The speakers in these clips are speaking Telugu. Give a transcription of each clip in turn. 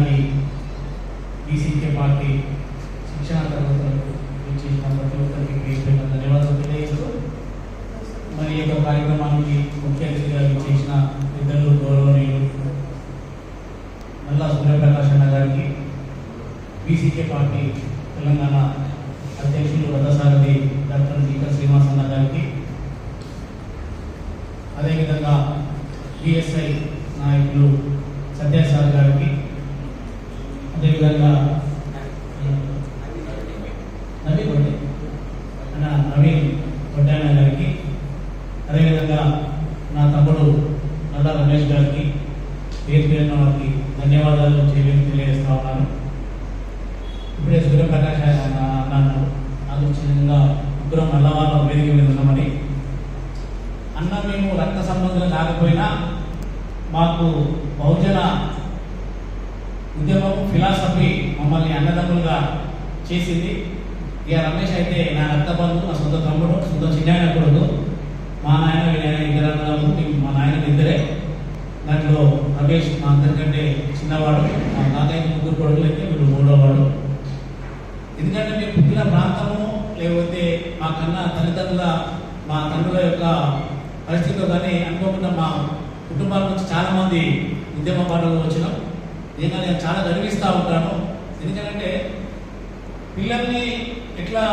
ఈనాటి బీసీకే పార్టీ శిక్షణ తరగతులకు చేసిన ప్రతి ఒక్కరికి పేరు ధన్యవాదాలు తెలియజేస్తూ మరి యొక్క కార్యక్రమానికి ముఖ్య అతిథిగా చేసిన ఇద్దరు గౌరవనీయులు నల్లా సూర్యప్రకాష్ అన్న గారికి బీసీకే పార్టీ తెలంగాణ అధ్యక్షులు రథసారథి డాక్టర్ జీకర్ శ్రీనివాస్ అన్న గారికి అదేవిధంగా బిఎస్ఐ నాయకులు సత్యసార్ గారికి అదేవిధంగా నవీన్ వడ్డే అన్న వడ్డాన గారికి అదేవిధంగా నా తమ్ముడు నల్లా రమేష్ గారికి పేరు పేరున వారికి ధన్యవాదాలు చేయడం తెలియజేస్తా ఉన్నాను. ఇప్పుడే సూర్యప్రకాష్ అన్నాను నాకు చిన్నగా ముగ్గురం నల్లవాళ్ళ వేదిక మీద ఉన్నామని. అన్న మేము రక్త సంబంధం కాకపోయినా మాకు బహుజన ఉద్యమం ఫిలాసఫీ మమ్మల్ని అన్నదమ్ములుగా చేసింది. ఇక రమేష్ అయితే నా అత్త బంధువు నా సొంత తమ్ముడు సొంత చిన్న కొడుకు. మా నాయన వీళ్ళైన ఇద్దరు అన్నదమ్ములు మా నాయన ఇద్దరే. దాంట్లో రమేష్ మా అందరికంటే చిన్నవాడు. మా తాతయ్య ముగ్గురు కొడుకులు అయితే వీళ్ళు మూడోవాడు ఎందుకంటే మేము పుట్టిన ప్రాంతము లేకపోతే మా కన్నా తల్లిదండ్రుల మా తండ్రుల యొక్క పరిస్థితిలో కానీ అనుకోకుండా మా కుటుంబాల నుంచి చాలామంది ఉద్యమ పాటలు వచ్చినాం. దీనిగా నేను చాలా గర్విస్తూ ఉంటాను. ఎందుకంటే పిల్లల్ని ఎట్లా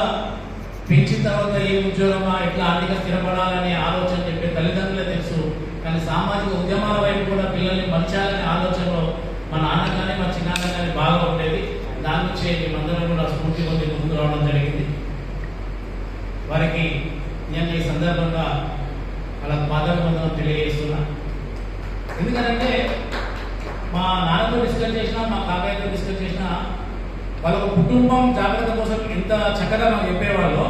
పెంచిన తర్వాత ఏ ఉద్యోగమా ఎట్లా ఆర్థిక స్థిరపడాలనే ఆలోచన చెప్పే తల్లిదండ్రులే తెలుసు. కానీ సామాజిక ఉద్యమాల వైపు కూడా పిల్లల్ని పంచాలనే ఆలోచనలో మా నాన్న కానీ మా చిన్నాన్న కానీ బాగా ఉండేది. దాని నుంచే మేమందరం కూడా స్ఫూర్తి పొంది ముందు రావడం జరిగింది. వారికి నేను ఈ సందర్భంగా అలా పాదాభివందనం తెలియజేస్తున్నా. ఎందుకంటే మా నాన్నతో డిస్కస్ చేసినా మా కాకాయతో డిస్కస్ చేసినా వాళ్ళ కుటుంబం జాగ్రత్త కోసం ఎంత చక్కగా మనం చెప్పేవాళ్ళు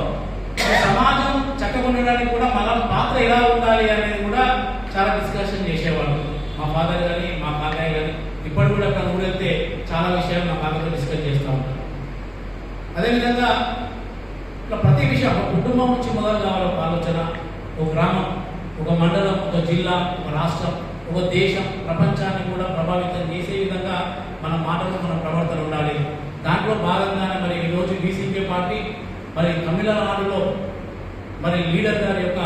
సమాజం చక్కగా ఉండడానికి కూడా మన పాత్ర ఎలా ఉండాలి అనేది కూడా చాలా డిస్కషన్ చేసేవాళ్ళు. మా ఫాదర్ కానీ మా కాకాయ కానీ ఇప్పటి కూడా అక్కడ ఊరెళ్తే చాలా విషయాలు మా కాకతో డిస్కస్ చేస్తూ ఉంటారు. అదేవిధంగా ఇట్లా ప్రతి విషయం ఒక కుటుంబం నుంచి మొదలు కావాలి ఒక ఆలోచన ఒక గ్రామం ఒక మండలం ఒక జిల్లా ఒక రాష్ట్రం ఒక దేశం ప్రపంచాన్ని కూడా ప్రభావితం చేసే విధంగా మన మాటలు మన ప్రవర్తన ఉండాలి. దాంట్లో భాగంగానే మరి ఈరోజు బీసీపీ పార్టీ మరి తమిళనాడులో మరి లీడర్ గారి యొక్క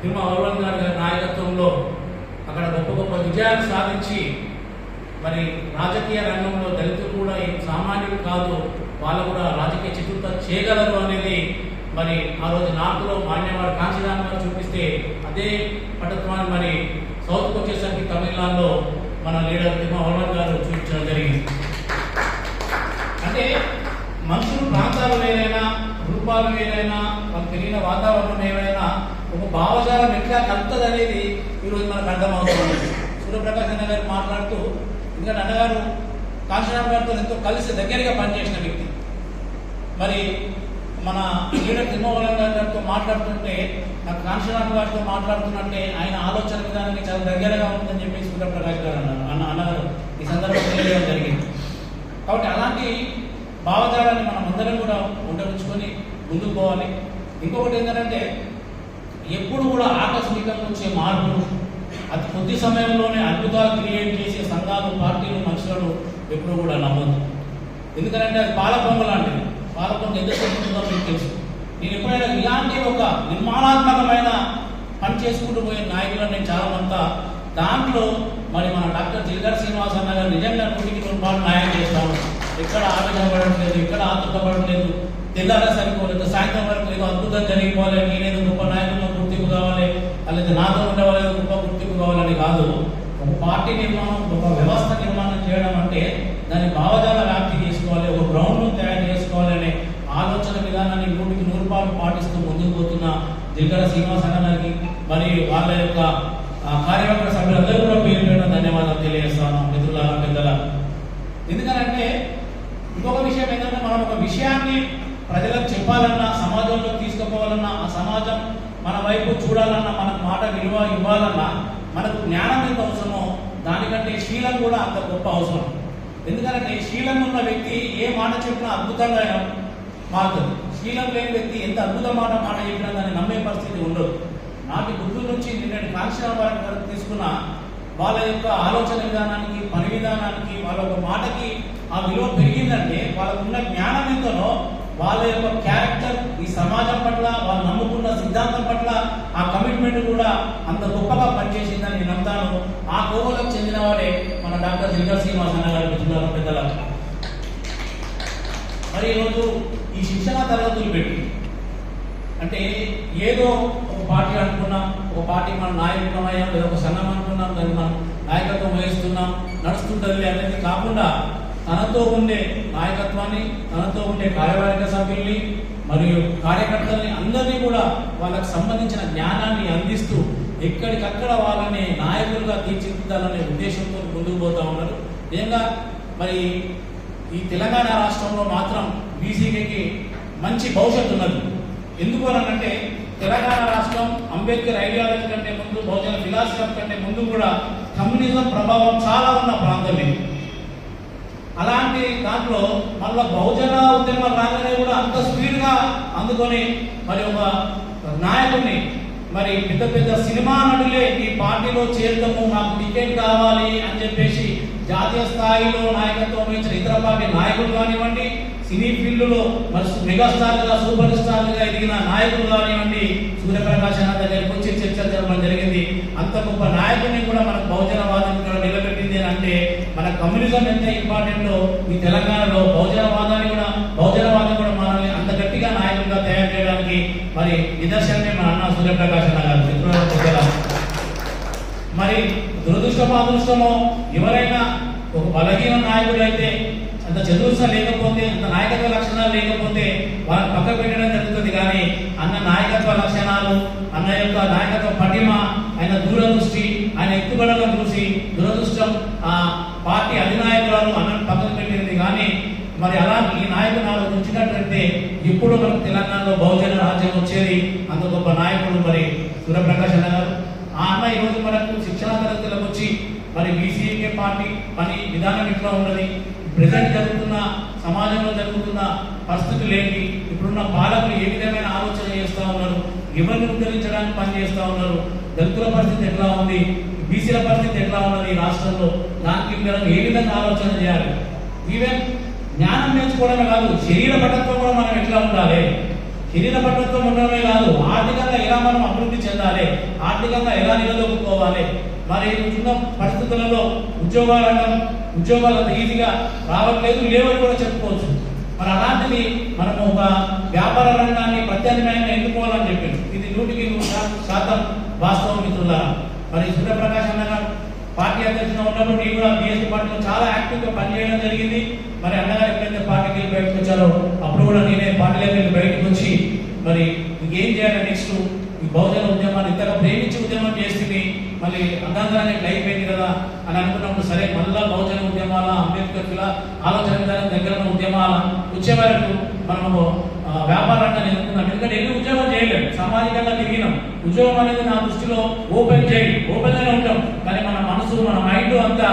తిరుమల అరవన్ గారి గారి నాయకత్వంలో అక్కడ గొప్ప గొప్ప విజయాలు సాధించి మరి రాజకీయ రంగంలో దళితులు కూడా ఏం సామాన్యులు కాదు వాళ్ళు కూడా రాజకీయ చిత్రత చేయగలరు అనేది మరి ఆ రోజు నార్త్లో మాన్యవాడు కాంచీరామ్ గారు చూపిస్తే అదే పటత్వాన్ని మరి సౌత్కి వచ్చేసరికి తమిళనాడులో మన లీడర్ తిమ్మ వర్మన్ గారు చూపించడం జరిగింది. అంటే మనుషులు ప్రాంతాలు ఏదైనా రూపాలు ఏదైనా వాళ్ళకి తెలియని వాతావరణం ఏమైనా ఒక భావజాలం ఎట్లా కలుపుతుంది అనేది ఈరోజు మనకు అర్థమవుతుంది. సూర్యప్రకాశ్ అన్న గారు మాట్లాడుతూ ఎందుకంటే అన్నగారు కాశీరామ్ గారితో ఎంతో కలిసి దగ్గరగా పనిచేసిన వ్యక్తి. మరి మన లీడర్ తిమ్మవరం గారితో మాట్లాడుతుంటే నాకు కాంచనాథ్ గారితో మాట్లాడుతున్నట్టే ఆయన ఆలోచన విధానానికి చాలా దగ్గరగా ఉందని చెప్పి సూర్యప్రకాష్ గారు అన్నారు. అన్న అన్నగారు ఈ సందర్భంలో తెలియడం జరిగింది. కాబట్టి అలాంటి భావజాలాన్ని మనం అందరం కూడా ఉండవచ్చుకొని ముందుకు పోవాలి. ఇంకొకటి ఏంటంటే ఎప్పుడు కూడా ఆకస్మికంగా వచ్చే మార్పులు అతి కొద్ది సమయంలోనే అద్భుతాలు క్రియేట్ చేసే సంఘాలు పార్టీలు మనుషులను ఎప్పుడు కూడా నమ్మద్దు. ఎందుకంటే అది పాలకొంగ లాంటిది. పాలకొంగ ఎంత ఉంటుందో మీకు తెలుసు? నేను ఎప్పుడైనా ఇలాంటి ఒక నిర్మాణాత్మకమైన పని చేసుకుంటూ పోయే నాయకులను నేను చాలా దాంట్లో మరి మన డాక్టర్ జిల్గర్ శ్రీనివాస్ అన్న గారు నిజంగా నూటికి నూరు పాటు న్యాయం చేస్తాను ఎక్కడ ఆవేశపడట్లేదు ఎక్కడ ఆతృతపడట్లేదు తెల్లారా సరిపోలేదు సాయంత్రం వరకు ఏదో అద్భుతం జరిగిపోవాలి నేనేదో గొప్ప నాయకుల్లో గుర్తింపు కావాలి లేదా నాతో ఉండేవాళ్ళు గొప్ప గుర్తింపు కావాలని కాదు. ఒక పార్టీ నిర్మాణం ఒక వ్యవస్థ నిర్మాణం చేయడం అంటే దాని భావజాల వ్యాప్తి చేసుకోవాలి ఒక గ్రౌండ్ తయారు చేసుకోవాలి అనే ఆలోచన విధానాన్ని నూటికి నూరు పాటు పాటిస్తూ ముందుకు పోతున్న దిగ్గర శ్రీనివాస అన్న గారికి మరి వాళ్ళ యొక్క కార్యవర్గ సభ్యులందరూ కూడా పేరు పేరున ధన్యవాదాలు తెలియజేస్తాను మిత్రులారా పెద్దల ఎందుకంటే ఇంకొక విషయం ఏంటంటే మనం ఒక విషయాన్ని ప్రజలకు చెప్పాలన్నా సమాజంలో తీసుకుపోవాలన్నా ఆ సమాజం మన వైపు చూడాలన్నా మనకు మాట విలువ ఇవ్వాలన్నా మనకు జ్ఞానం ఎంత అవసరమో దానికంటే శీలం కూడా అంత గొప్ప అవసరం. ఎందుకంటే శీలం ఉన్న వ్యక్తి ఏ మాట చెప్పినా అద్భుతంగా మారుతుంది శీలం లేని వ్యక్తి ఎంత అద్భుత మాట మాట చెప్పినా దాన్ని నమ్మే పరిస్థితి ఉండదు. నాటి గుర్తు నుంచి నిన్నటి కాంక్షణ వరకు తీసుకున్న వాళ్ళ యొక్క ఆలోచన విధానానికి పని విధానానికి వాళ్ళ యొక్క మాటకి ఆ విలువ పెరిగిందంటే వాళ్ళకున్న జ్ఞానం ఎంతనో వాళ్ళ యొక్క క్యారెక్టర్ ఈ సమాజం పట్ల వాళ్ళు నమ్ముకున్న సిద్ధాంతం పట్ల ఆ కమిట్మెంట్ కూడా అంత గొప్పగా పనిచేసిందని నేను నమ్ముతాను. ఆ కోవలకు చెందిన వాడే మన డాక్టర్ జిల్లా శ్రీనివాస్ అన్న గారు పెద్దల మరి ఈరోజు ఈ శిక్షణ తరగతులు పెట్టి అంటే ఏదో ఒక పార్టీ అనుకున్నాం ఒక పార్టీ మన నాయకులం అయ్యాం లేదా ఒక సంఘం అనుకున్నాం దాన్ని మనం నాయకత్వం వహిస్తున్నాం నడుస్తుంటుంది అనేది కాకుండా తనతో ఉండే నాయకత్వాన్ని తనతో ఉండే కార్యవర్గ సభ్యుల్ని మరియు కార్యకర్తల్ని అందరినీ కూడా వాళ్ళకు సంబంధించిన జ్ఞానాన్ని అందిస్తూ ఎక్కడికక్కడ వాళ్ళని నాయకులుగా తీర్చిదిద్దాలనే ఉద్దేశంతో ముందుకు పోతా ఉన్నారు. నిజంగా మరి ఈ తెలంగాణ రాష్ట్రంలో మాత్రం బీసీకి మంచి భవిష్యత్తు ఉన్నది. ఎందుకు తెలంగాణ రాష్ట్రం అంబేద్కర్ ఐడియాలజీ కంటే ముందు బహుజన ఫిలాసఫీ కంటే ముందు కూడా కమ్యూనిజం ప్రభావం చాలా ఉన్న ప్రాంతం ఇది. అలాంటి దాంట్లో మళ్ళీ బహుజన ఉద్యమం రాగానే కూడా అంత స్పీడ్గా అందుకొని మరి ఒక నాయకుడిని మరి పెద్ద పెద్ద సినిమా నటులే ఈ పార్టీలో చేరుతాము నాకు టికెట్ కావాలి అని చెప్పేసి జాతీయ స్థాయిలో నాయకత్వం వహించిన ఇతర పార్టీ నాయకులు కానివ్వండి సినీ ఫీల్డ్లో మరి మెగాస్టార్గా సూపర్ స్టార్గా ఎదిగిన నాయకులు కానివ్వండి సూర్యప్రకాశ్ అన్న దగ్గరికి వచ్చి చర్చ జరగడం జరిగింది. అంత గొప్ప నాయకుడిని కూడా మనకు బహుజనవాదం కూడా నిలబెట్టింది అని అంటే మన కమ్యూనిజం ఎంత ఇంపార్టెంటో ఈ తెలంగాణలో బహుజనవాదాన్ని కూడా బహుజనవాదం కూడా మనల్ని అంత గట్టిగా నాయకులుగా తయారు చేయడానికి మరి నిదర్శనమే మన అన్న సూర్యప్రకాశ్ గారు. మరి దురదృష్టమాదృష్టమో ఎవరైనా ఒక బలహీన నాయకుడు అయితే అంత చతుర్స లేకపోతే అంత నాయకత్వ లక్షణాలు లేకపోతే వాళ్ళని పక్కకు పెట్టడం జరుగుతుంది కానీ అన్న నాయకత్వ లక్షణాలు అన్న యొక్క నాయకత్వ పటిమ ఆయన దూరదృష్టి ఆయన ఎత్తుగడలను చూసి దురదృష్టం ఆ పార్టీ అధినాయకురాలు అన్నను పక్కన పెట్టింది కానీ మరి అలా ఈ నాయకుడు నాలుగు ఉంచినట్లయితే ఇప్పుడు మనకు తెలంగాణలో బహుజన రాజ్యం వచ్చేది అంత గొప్ప నాయకుడు మరి సూర్యప్రకాష్ అన్న గారు. ఆ అన్న ఈరోజు మనకు శిక్షణ తరగతులకు వచ్చి మరి బీసీఏకే పార్టీ పని విధానం ఇట్లా ఉన్నది? ప్రజెంట్ జరుగుతున్న సమాజంలో జరుగుతున్న పరిస్థితులు ఏంటి? ఇప్పుడున్న పాలకులు ఏ విధమైన ఆలోచన చేస్తూ ఉన్నారు? ఎవరిని ఉద్ధరించడానికి పని చేస్తూ ఉన్నారు. దళితుల పరిస్థితి ఎట్లా ఉంది? బీసీల పరిస్థితి ఎట్లా ఉన్నది ఈ రాష్ట్రంలో? దానికి మీరు ఏ విధంగా ఆలోచన చేయాలి? ఈవెన్ జ్ఞానం నేర్చుకోవడమే కాదు శరీర పటత్వం కూడా మనం ఎట్లా ఉండాలి? శరీర పటత్వం ఉండడమే కాదు ఆర్థికంగా ఎలా మనం అభివృద్ధి చెందాలి? ఆర్థికంగా ఎలా నిలదొక్కుకోవాలి? మరి ఉన్న పరిస్థితులలో ఉద్యోగాల రంగం ఉద్యోగాలు అంత ఈజీగా రావట్లేదు లేవని కూడా చెప్పుకోవచ్చు. మరి అలాంటిది మనము ఒక వ్యాపార రంగాన్ని ప్రత్యామ్నాయంగా ఎన్నుకోవాలని చెప్పారు. ఇది నూటికి నూరు శాతం వాస్తవం మిత్రులారా. మరి సూర్యప్రకాశ్ అన్న గారు పార్టీ అధ్యక్షుడు ఉన్నప్పుడు నేను కూడా బీఎస్పీ పార్టీలో చాలా యాక్టివ్గా పనిచేయడం జరిగింది. మరి అన్నగారు ఎప్పుడైతే పార్టీకి వెళ్ళి బయటకు వచ్చారో అప్పుడు కూడా నేనే పార్టీలోకి వెళ్ళి బయటకు వచ్చి మరి ఇంకేం చేయాలి నెక్స్ట్ ఈ బహుజన ఉద్యమాన్ని ఇంతగా ప్రేమించి ఉద్యమం చేస్తుంది మళ్ళీ అర్ధాంతరాన్ని ఇట్లా అయిపోయింది కదా అని అనుకున్నప్పుడు సరే మళ్ళా బహుజన ఉద్యమాల అంబేద్కర్ ఆలోచన విధానం దగ్గర ఉన్న ఉద్యమాల వచ్చే వరకు మనము ఆ, వ్యాపార రంగాన్ని ఎందుకంటే ఎన్ని ఉద్యోగం చేయలేము. సామాజికంగా తిరిగినాం. ఉద్యోగం అనేది నా దృష్టిలో ఓపెన్ చేయి ఓపెన్ గానే ఉంటాం. కానీ మన మనసు మన మైండ్ అంతా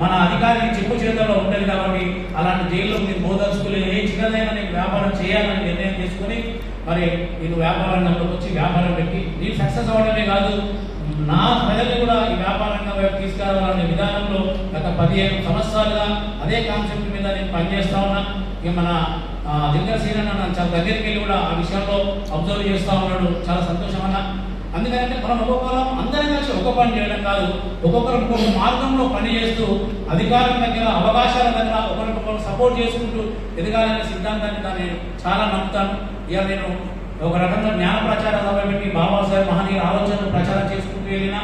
మన అధికారి చెప్పు చేతుల్లో ఉంటుంది కాబట్టి అలాంటి జైల్లో మీరు బోధకులు ఏ చిన్నదైనా నేను వ్యాపారం చేయాలని నిర్ణయం తీసుకొని మరి నేను వ్యాపార రంగంలోకి వచ్చి వ్యాపారం పెట్టి నేను సక్సెస్ అవ్వడమే కాదు నా ప్రజల్ని కూడా ఈ వ్యాపార రంగం వైపు తీసుకురావాలనే విధానంలో గత పదిహేను సంవత్సరాలుగా అదే కాన్సెప్ట్ మీద నేను పనిచేస్తా ఉన్నా. ఇక మన దిగ్గర సీనన్న నన్ను చాలా దగ్గరికి వెళ్ళి కూడా ఆ విషయంలో అబ్జర్వ్ చేస్తూ ఉన్నాడు. చాలా సంతోషం అన్న. అందుకనంటే మనం ఒక్కొక్కరం అందరం కలిసి ఒక పని చేయడం కాదు. ఒక్కొక్కరు ఒక్కొక్క మార్గంలో పని చేస్తూ అధికారం దగ్గర అవకాశాల దగ్గర ఒకరికొకరు సపోర్ట్ చేసుకుంటూ ఎదగాలనే సిద్ధాంతాన్ని దాన్ని నేను చాలా నమ్ముతాను. ఇక నేను ఒక రకంగా జ్ఞాన ప్రచార సభ పెట్టి బాబాసాహెబ్ మహనీయుల ఆలోచనలు ప్రచారం చేసుకుంటూ వెళ్ళినా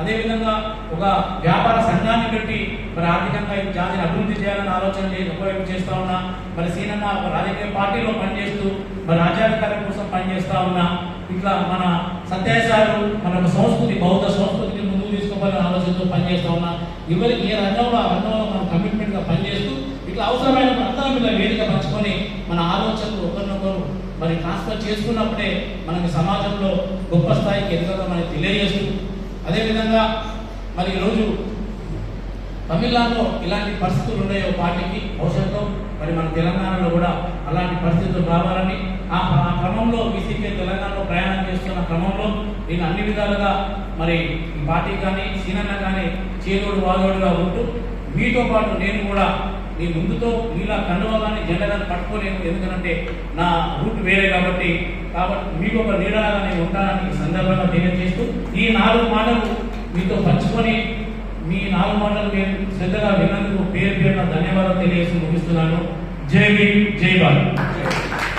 అదేవిధంగా ఒక వ్యాపార సంఘాన్ని పెట్టి మరి ఆర్థికంగా ఈ జాతిని అభివృద్ధి చేయాలని ఆలోచన చేసి ఒకవైపు చేస్తా ఉన్నా మరి సీనన్న ఒక రాజకీయ పార్టీలో పనిచేస్తూ మరి రాజ్యాధికారం కోసం పనిచేస్తా ఉన్నా ఇట్లా మన సత్యాసారు మన సంస్కృతి బౌద్ధ సంస్కృతిని ముందుకు తీసుకోవాలని ఆలోచనతో పనిచేస్తా ఉన్నా ఎవరికి ఏ రంగంలో ఆ రంగంలో మనం కమిట్మెంట్గా పనిచేస్తూ ఇట్లా అవసరమైన అందరం ఇలా వేదిక పంచుకొని మన ఆలోచనలు ఒకరినొకరు మరి ట్రాన్స్ఫర్ చేసుకున్నప్పుడే మనకి సమాజంలో గొప్ప స్థాయికి ఎదగడం మనకి తెలియజేస్తూ అదేవిధంగా మరి ఈరోజు తమిళనాడులో ఇలాంటి పరిస్థితులు ఉన్నాయో పార్టీకి భవిష్యత్తులో మరి మన తెలంగాణలో కూడా అలాంటి పరిస్థితులు రావాలని ఆ క్రమంలో బీసీపీ తెలంగాణలో ప్రయాణం చేస్తున్న క్రమంలో నేను అన్ని విధాలుగా మరి పార్టీ కానీ సీనన్న కానీ చేదోడు వాదోడుగా ఉంటూ మీతో పాటు నేను కూడా మీ ముందుతో మీలా కండువగానే జెండగానే పట్టుకోలేను. ఎందుకంటే నా రూట్ వేరే కాబట్టి. కాబట్టి మీకు ఒక నీడలాగా నేను ఉంటానని ఈ సందర్భంగా తెలియజేస్తూ ఈ నాలుగు మాటలు మీతో పంచుకొని మీ నాలుగు మాటలు నేను శ్రద్ధగా విన్నందుకు పేరు పేరున ధన్యవాదాలు తెలియజేసి ముగిస్తున్నాను. జై భీమ్ జై భారత్.